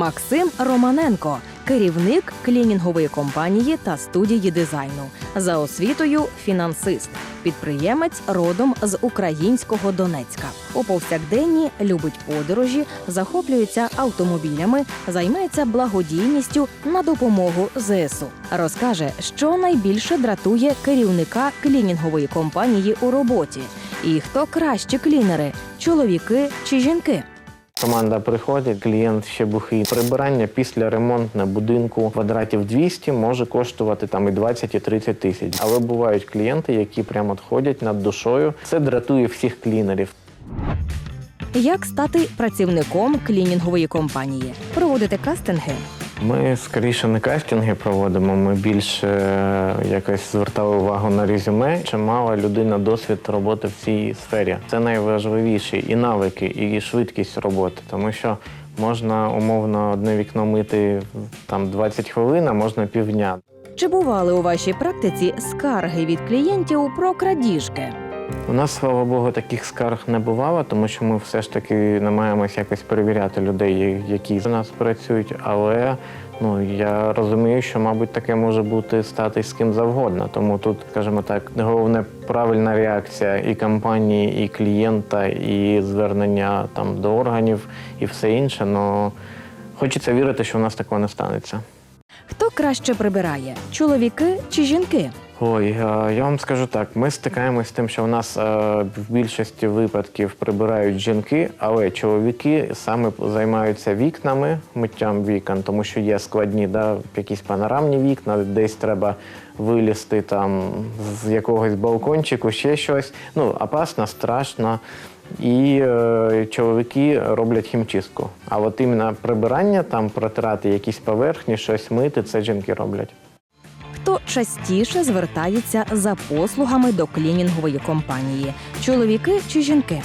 Максим Романенко, керівник клінінгової компанії та студії дизайну. За освітою фінансист, підприємець родом з українського Донецька. У повсякденні любить подорожі, захоплюється автомобілями, займається благодійністю на допомогу ЗСУ. Розкаже, що найбільше дратує керівника клінінгової компанії у роботі, і хто кращі клінери чоловіки чи жінки. Команда приходить, клієнт ще бухий. Прибирання після ремонту будинку квадратів 200 може коштувати там і 20, і 30 тисяч. Але бувають клієнти, які прямо ходять над душою. Це дратує всіх клінерів. Як стати працівником клінінгової компанії? Проводити кастинги? Ми скоріше не кастинги проводимо. Ми більше е, якось звертали увагу на резюме. Чи мала людина досвід роботи в цій сфері? Це найважливіше і навики, і швидкість роботи, тому що. Можна умовно одне вікно мити там 20 хвилин, а можна півдня. Чи бували у вашій практиці скарги від клієнтів про крадіжки? У нас, слава Богу, таких скарг не бувало, тому що ми все ж таки намагаємося якось перевіряти людей, які з нас працюють. Але ну я розумію, що, мабуть, таке може бути стати з ким завгодно. Тому тут, скажімо так, головне правильна реакція і компанії, і клієнта, і звернення там до органів, і все інше. Ну хочеться вірити, що у нас такого не станеться. Хто краще прибирає чоловіки чи жінки? Ой, е, я вам скажу так: ми стикаємось з тим, що в нас е, в більшості випадків прибирають жінки, але чоловіки саме займаються вікнами, миттям вікон, тому що є складні, да, якісь панорамні вікна, десь треба вилізти там з якогось балкончику, ще щось. Ну, опасно, страшно. І е, чоловіки роблять хімчистку. А от іменно прибирання, там протирати якісь поверхні, щось мити, це жінки роблять. Частіше звертається за послугами до клінінгової компанії? Чоловіки чи жінки?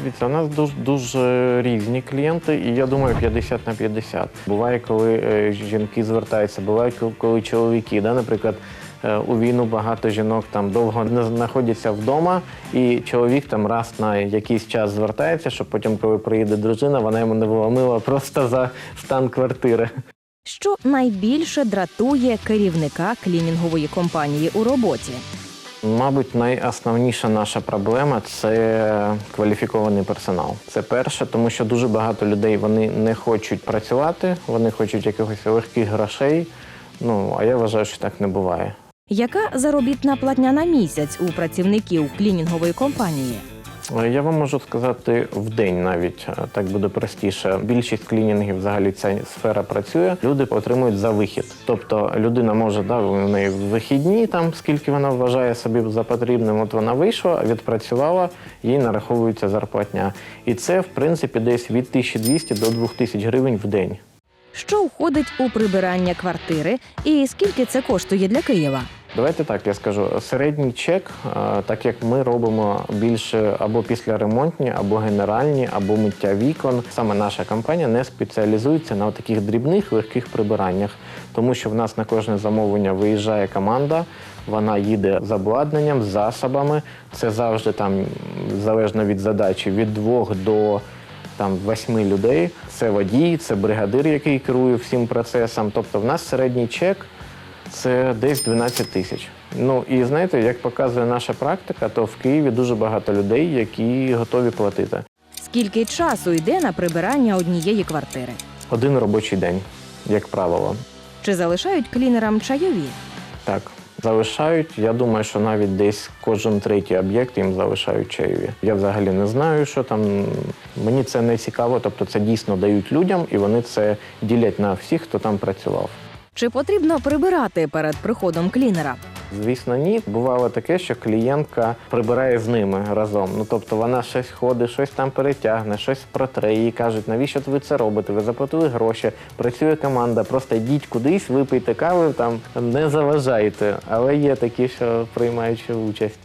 Дивіться, у нас дуже, дуже різні клієнти, і я думаю, 50 на 50. Буває, коли е, жінки звертаються, буває, коли- чоловіки. Да? Наприклад, е, у війну багато жінок там довго не знаходяться вдома, і чоловік там раз на якийсь час звертається, щоб потім, коли приїде дружина, вона йому не вломила просто за стан квартири. Що найбільше дратує керівника клінінгової компанії у роботі? Мабуть, найосновніша наша проблема це кваліфікований персонал. Це перше, тому що дуже багато людей вони не хочуть працювати, вони хочуть якихось легких грошей. Ну а я вважаю, що так не буває. Яка заробітна платня на місяць у працівників клінінгової компанії? Е, Я вам можу сказати в день навіть е, так буде простіше. Більшість клінінгів взагалі ця сфера працює. Люди отримують за вихід. Тобто людина може да, у неї вихідні, там скільки вона вважає собі за потрібним. От вона вийшла, відпрацювала, їй нараховується зарплатня. І це в принципі десь від 1200 до 2000 гривень в день. Що входить у прибирання квартири і скільки це коштує для Києва? Давайте так, я скажу. Середній чек, е, так як ми робимо більше або після ремонтні, або генеральні, або миття вікон. Саме наша компанія не спеціалізується на таких дрібних легких прибираннях, тому що в нас на кожне замовлення виїжджає команда. Вона їде з обладнанням, з засобами. Це завжди там залежно від задачі від двох до там восьми людей. Це водій, це бригадир, який керує всім процесом. Тобто, в нас середній чек це десь 12 тисяч. Ну і знаєте, як показує наша практика, то в Києві дуже багато людей, які готові платити. Скільки часу йде на прибирання однієї квартири? Один робочий день, як правило. Чи залишають клінерам чайові? Так, залишають. Я думаю, що навіть десь кожен третій об'єкт їм залишають чайові. Я взагалі не знаю, що там. Мені це не цікаво, тобто це дійсно дають людям, і вони це ділять на всіх, хто там працював. Чи потрібно прибирати перед приходом клінера? Звісно, ні. Бувало таке, що клієнтка прибирає з ними разом. Ну тобто вона щось ходить, щось там перетягне, щось протре. Їй кажуть, навіщо ви це робите? Ви заплатили гроші, працює команда. Просто йдіть кудись, випийте кави, там не заважайте. Але є такі, що приймають участь.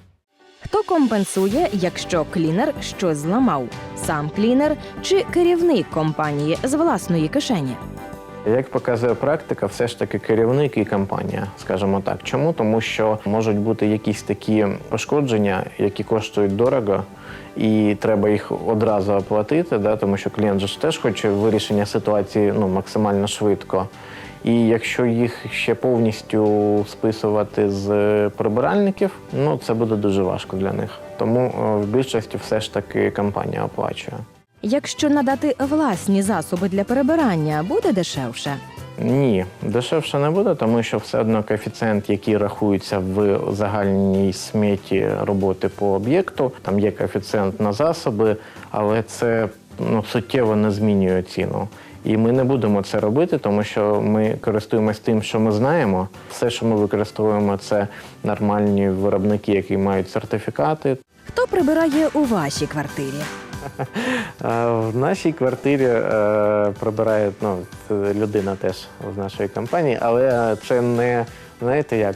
Хто компенсує, якщо клінер щось зламав? Сам клінер чи керівник компанії з власної кишені? Як показує практика, все ж таки керівник і компанія, скажімо так. Чому? Тому що можуть бути якісь такі пошкодження, які коштують дорого, і треба їх одразу оплатити, да, тому що клієнт же теж хоче вирішення ситуації ну, максимально швидко. І якщо їх ще повністю списувати з прибиральників, ну це буде дуже важко для них. Тому е, в більшості все ж таки компанія оплачує. Якщо надати власні засоби для перебирання, буде дешевше. Ні, дешевше не буде, тому що все одно коефіцієнт, який рахується в загальній сметі роботи по об'єкту, там є коефіцієнт на засоби, але це ну, суттєво не змінює ціну. І ми не будемо це робити, тому що ми користуємося тим, що ми знаємо. Все, що ми використовуємо, це нормальні виробники, які мають сертифікати. Хто прибирає у вашій квартирі? В нашій квартирі е, прибирає ну, людина теж з нашої компанії, але це не знаєте як.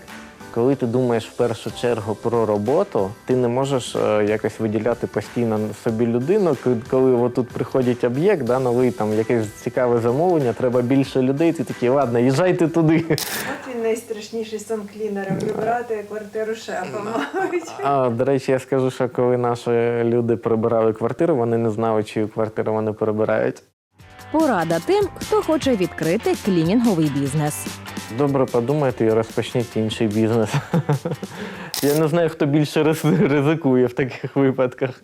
Коли ти думаєш в першу чергу про роботу, ти не можеш е, якось виділяти постійно собі людину. Коли отут приходить об'єкт, да, новий там якесь цікаве замовлення, треба більше людей. Ти такий, ладно, їжджайте туди. От він найстрашніший сон клінера прибирати квартиру шефа. А, до речі, я скажу, що коли наші люди прибирали квартиру, вони не знали, чию квартиру вони прибирають. Порада тим, хто хоче відкрити клінінговий бізнес. Добре подумайте і розпочніть інший бізнес. Я не знаю, хто більше ризикує в таких випадках.